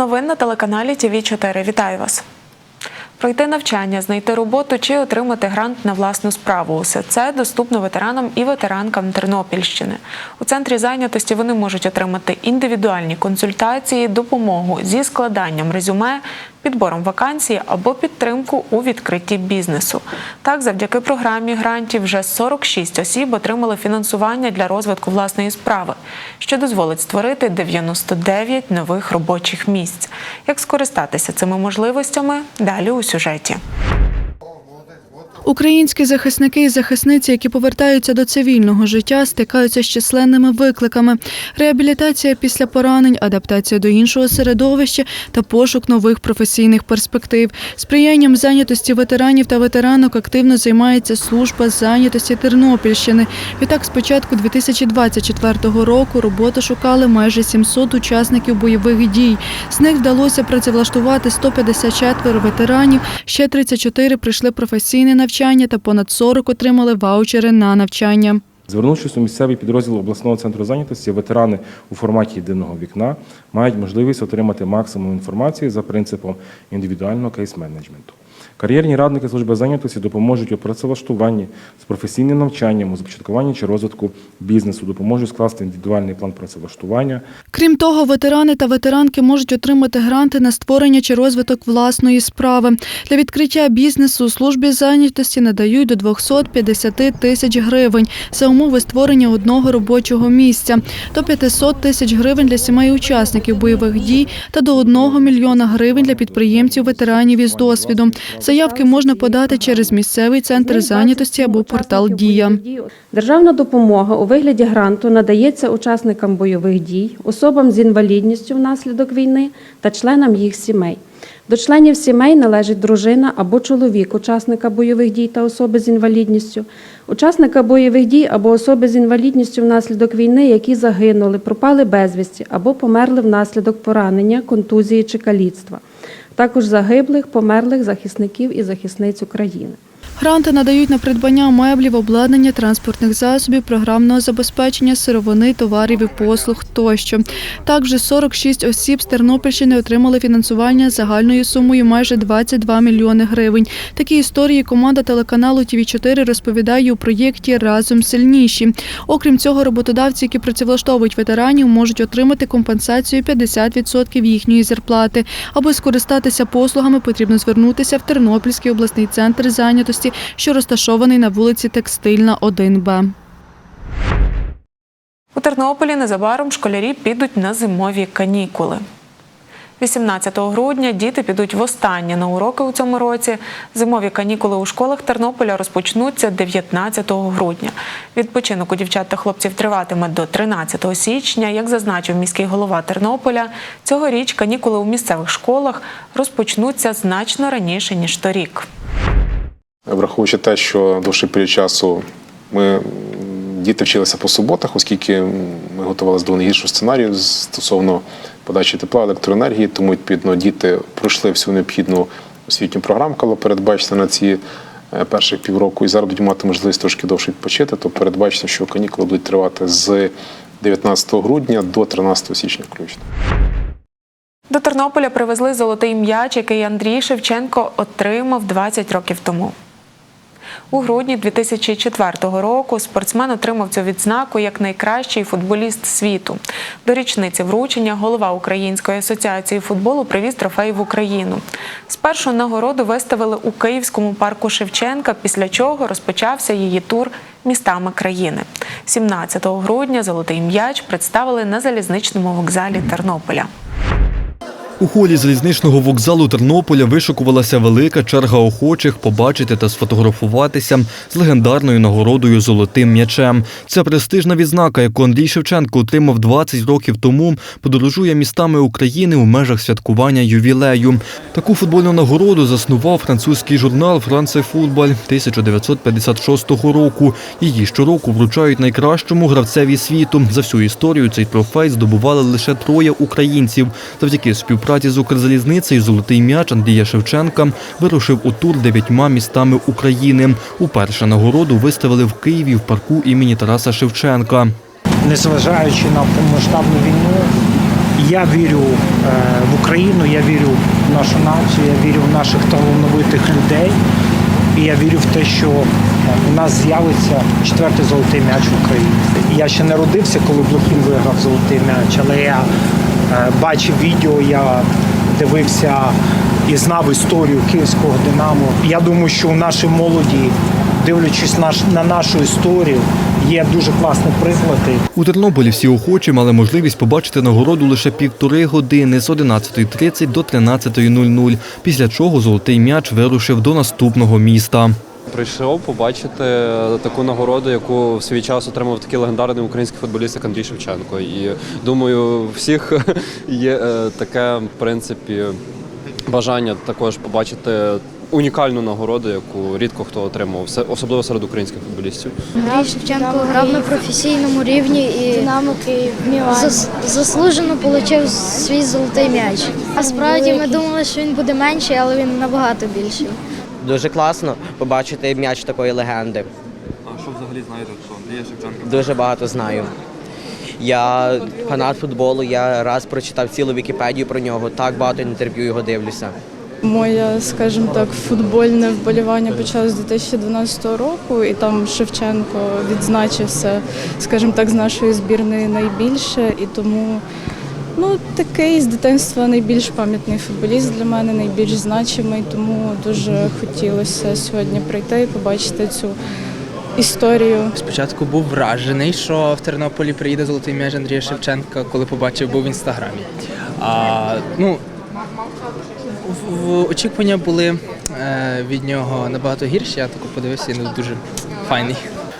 Новин на телеканалі ТВ 4 Вітаю вас. Пройти навчання, знайти роботу чи отримати грант на власну справу. Усе це доступно ветеранам і ветеранкам Тернопільщини. У центрі зайнятості вони можуть отримати індивідуальні консультації, допомогу зі складанням резюме, підбором вакансій або підтримку у відкритті бізнесу. Так, завдяки програмі грантів вже 46 осіб отримали фінансування для розвитку власної справи, що дозволить створити 99 нових робочих місць. Як скористатися цими можливостями? Далі у сюжеті. Українські захисники і захисниці, які повертаються до цивільного життя, стикаються з численними викликами: реабілітація після поранень, адаптація до іншого середовища та пошук нових професійних перспектив. Сприянням зайнятості ветеранів та ветеранок активно займається служба зайнятості Тернопільщини. Відтак, з початку 2024 року роботу шукали майже 700 учасників бойових дій. З них вдалося працевлаштувати 154 ветеранів, ще 34 прийшли професійне навчання та понад 40 отримали ваучери на навчання. Звернувшись у місцевий підрозділ обласного центру зайнятості, ветерани у форматі єдиного вікна мають можливість отримати максимум інформації за принципом індивідуального кейс-менеджменту. Кар'єрні радники служби зайнятості допоможуть у працевлаштуванні з професійним навчанням, у започаткуванні чи розвитку бізнесу, допоможуть скласти індивідуальний план працевлаштування, Крім того, ветерани та ветеранки можуть отримати гранти на створення чи розвиток власної справи. Для відкриття бізнесу у службі зайнятості надають до 250 тисяч гривень за умови створення одного робочого місця, до 500 тисяч гривень для сімей учасників бойових дій та до 1 мільйона гривень для підприємців ветеранів із досвідом. Заявки можна подати через місцевий центр зайнятості або портал Дія. Державна допомога у вигляді гранту надається учасникам бойових дій, особам з інвалідністю внаслідок війни та членам їх сімей. До членів сімей належить дружина або чоловік учасника бойових дій та особи з інвалідністю, учасника бойових дій або особи з інвалідністю внаслідок війни, які загинули, пропали безвісті або померли внаслідок поранення, контузії чи каліцтва, також загиблих, померлих захисників і захисниць України. Гранти надають на придбання меблів, обладнання, транспортних засобів, програмного забезпечення, сировини, товарів і послуг тощо. Також 46 осіб з Тернопільщини отримали фінансування загальною сумою майже 22 мільйони гривень. Такі історії команда телеканалу ТВ 4 розповідає у проєкті Разом сильніші. Окрім цього, роботодавці, які працевлаштовують ветеранів, можуть отримати компенсацію 50% їхньої зарплати. Аби скористатися послугами, потрібно звернутися в Тернопільський обласний центр зайнятості, що розташований на вулиці Текстильна, 1Б. У Тернополі незабаром школярі підуть на зимові канікули. 18 грудня діти підуть востаннє на уроки у цьому році. Зимові канікули у школах Тернополя розпочнуться 19 грудня. Відпочинок у дівчат та хлопців триватиме до 13 січня. Як зазначив міський голова Тернополя, цьогоріч канікули у місцевих школах розпочнуться значно раніше ніж торік. Враховуючи те, що довший період часу ми діти вчилися по суботах, оскільки ми готувалися до найгіршого сценарію стосовно подачі тепла, електроенергії, тому відповідно діти пройшли всю необхідну освітню програму, яка передбачена на ці е, перших півроку, і зараз будуть мати можливість трошки довше відпочити, то передбачено, що канікули будуть тривати з 19 грудня до 13 січня включно. До Тернополя привезли золотий м'яч, який Андрій Шевченко отримав 20 років тому. У грудні 2004 року спортсмен отримав цю відзнаку як найкращий футболіст світу. До річниці вручення голова Української асоціації футболу привіз трофей в Україну. Спершу нагороду виставили у Київському парку Шевченка, після чого розпочався її тур містами країни. 17 грудня золотий м'яч представили на залізничному вокзалі Тернополя. У холі залізничного вокзалу Тернополя вишукувалася велика черга охочих побачити та сфотографуватися з легендарною нагородою Золотим м'ячем. Це престижна відзнака, яку Андрій Шевченко отримав 20 років тому, подорожує містами України у межах святкування ювілею. Таку футбольну нагороду заснував французький журнал «Франце Футболь» 1956 року. Її щороку вручають найкращому гравцеві світу. За всю історію цей трофей здобували лише троє українців. Завдяки співпраці з Укрзалізницею золотий м'яч Андрія Шевченка вирушив у тур дев'ятьма містами України. Уперше нагороду виставили в Києві в парку імені Тараса Шевченка. незважаючи на повномасштабну війну Я вірю е, в Україну, я вірю в нашу націю, я вірю в наших талановитих людей. І я вірю в те, що е, у нас з'явиться четвертий золотий м'яч в Україні. Я ще не родився, коли Блохін виграв золотий м'яч, але я бачив відео, я дивився і знав історію київського Динамо. Я думаю, що у нашій молоді, дивлячись наш, на нашу історію, є дуже класні приклади. У Тернополі всі охочі мали можливість побачити нагороду лише півтори години з 11.30 до 13.00, після чого золотий м'яч вирушив до наступного міста. Прийшов побачити таку нагороду, яку в свій час отримав такий легендарний український футболіст, як Андрій Шевченко. І думаю, у всіх є е, таке, в принципі, бажання також побачити унікальну нагороду, яку рідко хто отримав, все- особливо серед українських футболістів. Андрій Шевченко грав на професійному рівні і Динамо Київ, зас- заслужено отримав свій золотий м'яч. Насправді ми думали, що він буде менший, але він набагато більший. Дуже класно побачити м'яч такої легенди. А що взагалі знаєте про Андрія Шевченка? Дуже багато знаю. Я фанат футболу, я раз прочитав цілу Вікіпедію про нього, так багато інтерв'ю його дивлюся. Моє, скажімо так, футбольне вболівання почалося з 2012 року, і там Шевченко відзначився, скажімо так, з нашої збірної найбільше. І тому ну, такий з дитинства найбільш пам'ятний футболіст для мене, найбільш значимий. Тому дуже хотілося сьогодні прийти і побачити цю історію. Спочатку був вражений, що в Тернополі приїде золотий м'яч Андрія Шевченка, коли побачив був в інстаграмі. А, ну, в, очікування були е, від нього набагато гірші, я тако подивився, і ну, дуже файний.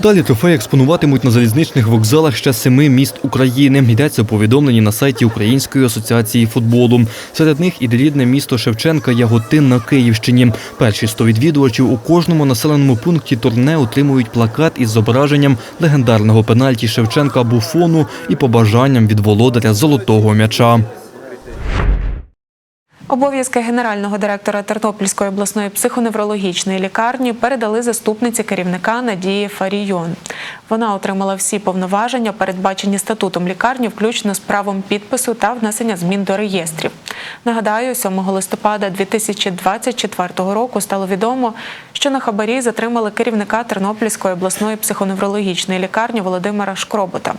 Далі трофей експонуватимуть на залізничних вокзалах ще семи міст України. Йдеться у повідомленні на сайті Української асоціації футболу. Серед них і рідне місто Шевченка Яготин на Київщині. Перші 100 відвідувачів у кожному населеному пункті турне отримують плакат із зображенням легендарного пенальті Шевченка Буфону і побажанням від володаря золотого м'яча. Обов'язки генерального директора Тернопільської обласної психоневрологічної лікарні передали заступниці керівника Надії Фарійон. Вона отримала всі повноваження, передбачені статутом лікарні, включно з правом підпису та внесення змін до реєстрів. Нагадаю, 7 листопада 2024 року стало відомо, що на хабарі затримали керівника Тернопільської обласної психоневрологічної лікарні Володимира Шкробота.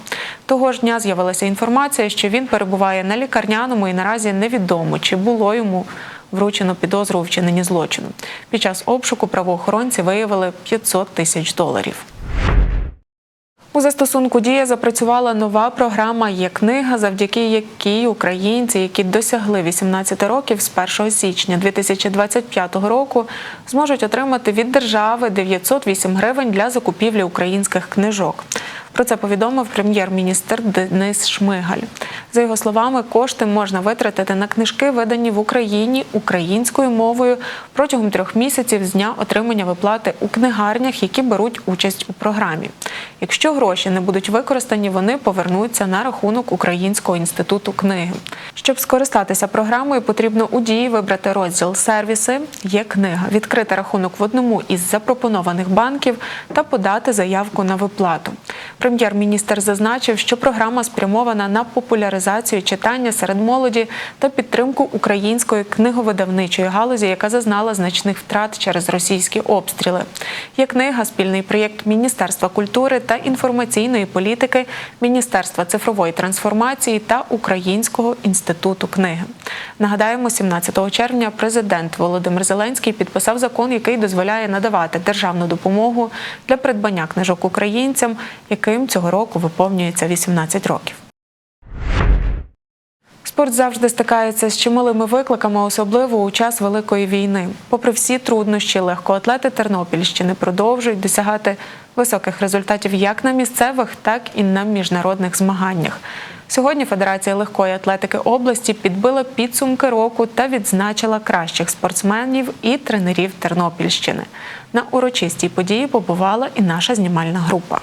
Того ж дня з'явилася інформація, що він перебуває на лікарняному і наразі невідомо, чи було йому вручено підозру у вчиненні злочину. Під час обшуку правоохоронці виявили 500 тисяч доларів. У застосунку Дія запрацювала нова програма Є книга, завдяки якій українці, які досягли 18 років з 1 січня 2025 року, зможуть отримати від держави 908 гривень для закупівлі українських книжок. Про це повідомив прем'єр-міністр Денис Шмигаль. За його словами, кошти можна витратити на книжки, видані в Україні українською мовою протягом трьох місяців з дня отримання виплати у книгарнях, які беруть участь у програмі. Якщо гроші не будуть використані, вони повернуться на рахунок Українського інституту книги. Щоб скористатися програмою, потрібно у дії вибрати розділ сервіси. Є книга, відкрити рахунок в одному із запропонованих банків та подати заявку на виплату. Прем'єр-міністр зазначив, що програма спрямована на популяризацію читання серед молоді та підтримку української книговидавничої галузі, яка зазнала значних втрат через російські обстріли. Є книга спільний проєкт Міністерства культури та інформаційної політики, Міністерства цифрової трансформації та Українського інституту книги. Нагадаємо, 17 червня президент Володимир Зеленський підписав закон, який дозволяє надавати державну допомогу для придбання книжок українцям, яким цього року виповнюється 18 років. Спорт завжди стикається з чималими викликами, особливо у час великої війни. Попри всі труднощі, легкоатлети Тернопільщини продовжують досягати високих результатів як на місцевих, так і на міжнародних змаганнях. Сьогодні Федерація легкої атлетики області підбила підсумки року та відзначила кращих спортсменів і тренерів Тернопільщини. На урочистій події побувала і наша знімальна група.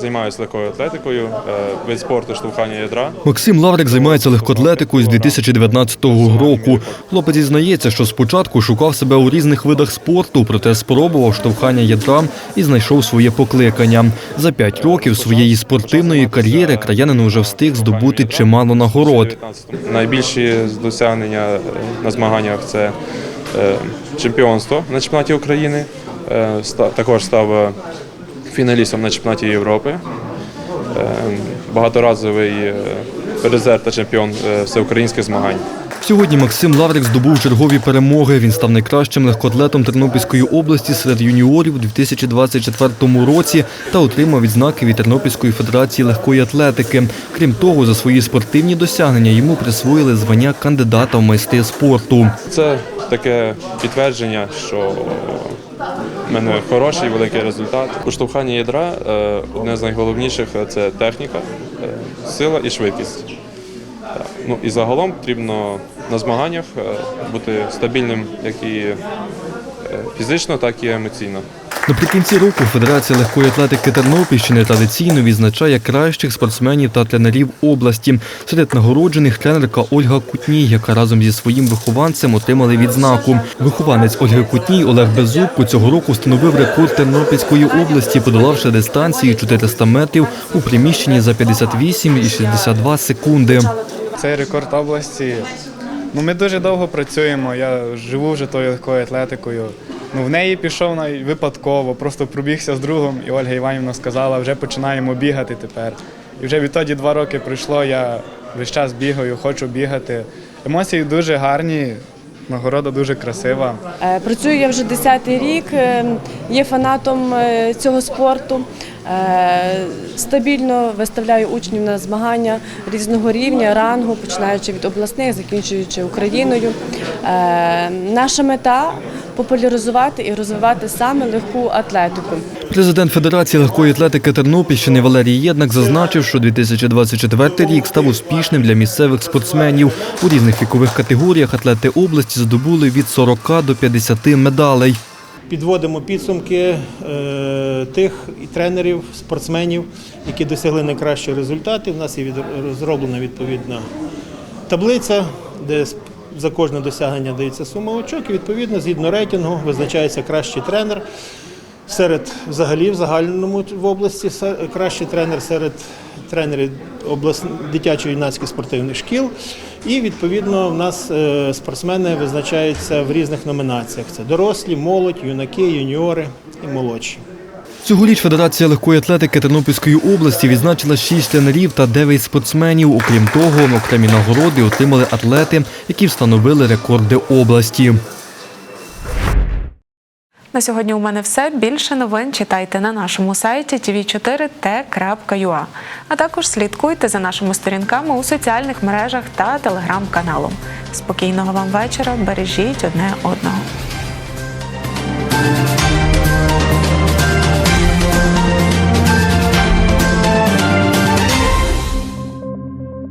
Займаюся легкою атлетикою, е, вид спорту штовхання ядра. Максим Лаврик займається легкоатлетикою з 2019 року. Хлопець зізнається, що спочатку шукав себе у різних видах спорту, проте спробував штовхання ядра і знайшов своє покликання. За п'ять років своєї спортивної кар'єри краянин уже встиг здобути чимало нагород. Найбільші досягнення е, на змаганнях це е, чемпіонство на чемпіонаті України. Також став фіналістом на чемпіонаті Європи. Е, Багаторазовий е, призер та чемпіон е, всеукраїнських змагань. Сьогодні Максим Лаврик здобув чергові перемоги. Він став найкращим легкоатлетом Тернопільської області серед юніорів у 2024 році та отримав відзнаки від Тернопільської федерації легкої атлетики. Крім того, за свої спортивні досягнення йому присвоїли звання кандидата в майстри спорту. Це таке підтвердження, що в мене хороший великий результат. У штовханні ядра е, одне з найголовніших е, це техніка, е, сила і швидкість. Ну і загалом потрібно на змаганнях бути стабільним як і фізично, так і емоційно. Наприкінці року Федерація легкої атлетики Тернопільщини традиційно відзначає кращих спортсменів та тренерів області. Серед нагороджених тренерка Ольга Кутній, яка разом зі своїм вихованцем отримали відзнаку. Вихованець Ольги Кутній Олег Беззубко цього року встановив рекорд Тернопільської області, подолавши дистанцію 400 метрів у приміщенні за 58,62 секунди. Цей рекорд області. Ну, ми дуже довго працюємо. Я живу вже тою легкою атлетикою. Ну, в неї пішов випадково, просто пробігся з другом, і Ольга Іванівна сказала, вже починаємо бігати тепер. І вже відтоді два роки пройшло, я весь час бігаю, хочу бігати. Емоції дуже гарні, нагорода дуже красива. Е, Працюю я вже 10-й рік, е, є фанатом е, цього спорту. Е, Стабільно виставляю учнів на змагання різного рівня, рангу, починаючи від обласних, закінчуючи Україною. Е, Наша мета популяризувати і розвивати саме легку атлетику. Президент Федерації легкої атлетики Тернопільщини Валерій Єднак зазначив, що 2024 рік став успішним для місцевих спортсменів. У різних вікових категоріях атлети області здобули від 40 до 50 медалей. Підводимо підсумки е, тих тренерів, спортсменів, які досягли найкращі результати. У нас є розроблена відповідна таблиця, де за кожне досягнення дається сума очок, і відповідно згідно рейтингу визначається кращий тренер. Серед взагалі в загальному в області кращий тренер серед тренерів облас... дитячо-юнацьких спортивних шкіл. І відповідно в нас е, спортсмени визначаються в різних номінаціях: це дорослі, молодь, юнаки, юніори і молодші. Цьогоріч Федерація легкої атлетики Тернопільської області відзначила 6 тренерів та 9 спортсменів. Окрім того, окремі нагороди отримали атлети, які встановили рекорди області. На сьогодні у мене все. Більше новин читайте на нашому сайті tv4t.ua. А також слідкуйте за нашими сторінками у соціальних мережах та телеграм-каналом. Спокійного вам вечора, бережіть одне одного.